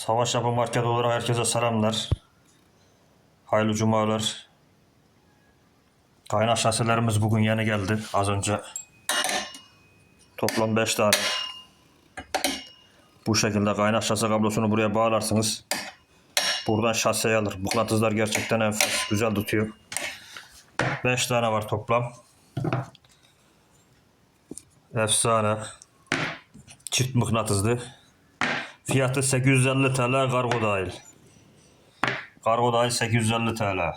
Savaş Yapı Market olarak herkese selamlar. Hayırlı cumalar. Kaynak şasilerimiz bugün yeni geldi. Az önce. Toplam 5 tane. Bu şekilde kaynak şase kablosunu buraya bağlarsınız. Buradan şaseyi alır. Mıknatıslar gerçekten enfes. Güzel tutuyor. 5 tane var toplam. Efsane. Çift mıknatıslı. Fiyatı 850 TL kargo dahil. Kargo dahil 850 TL.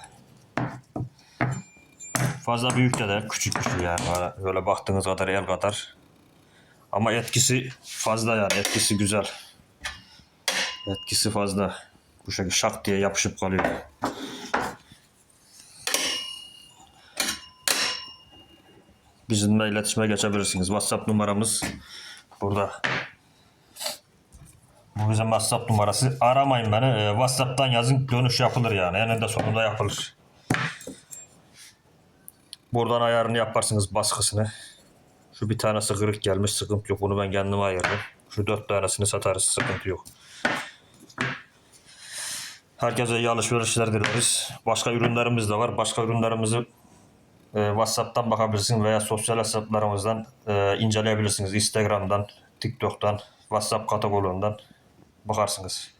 Fazla büyük de değil, küçük küçük yani. Böyle, böyle baktığınız kadar el kadar. Ama etkisi fazla yani, etkisi güzel. Etkisi fazla. Bu şekilde şak diye yapışıp kalıyor. Bizimle iletişime geçebilirsiniz. WhatsApp numaramız burada. Bu bizim WhatsApp numarası. Aramayın beni. Ee, WhatsApp'tan yazın dönüş yapılır yani. Eninde sonunda yapılır. Buradan ayarını yaparsınız baskısını. Şu bir tanesi kırık gelmiş sıkıntı yok. Bunu ben kendime ayırdım. Şu dört tanesini satarız sıkıntı yok. Herkese iyi alışverişler dileriz. Başka ürünlerimiz de var. Başka ürünlerimizi e, WhatsApp'tan bakabilirsiniz veya sosyal hesaplarımızdan e, inceleyebilirsiniz. Instagram'dan, TikTok'tan, WhatsApp kataloglarından bakarsınız.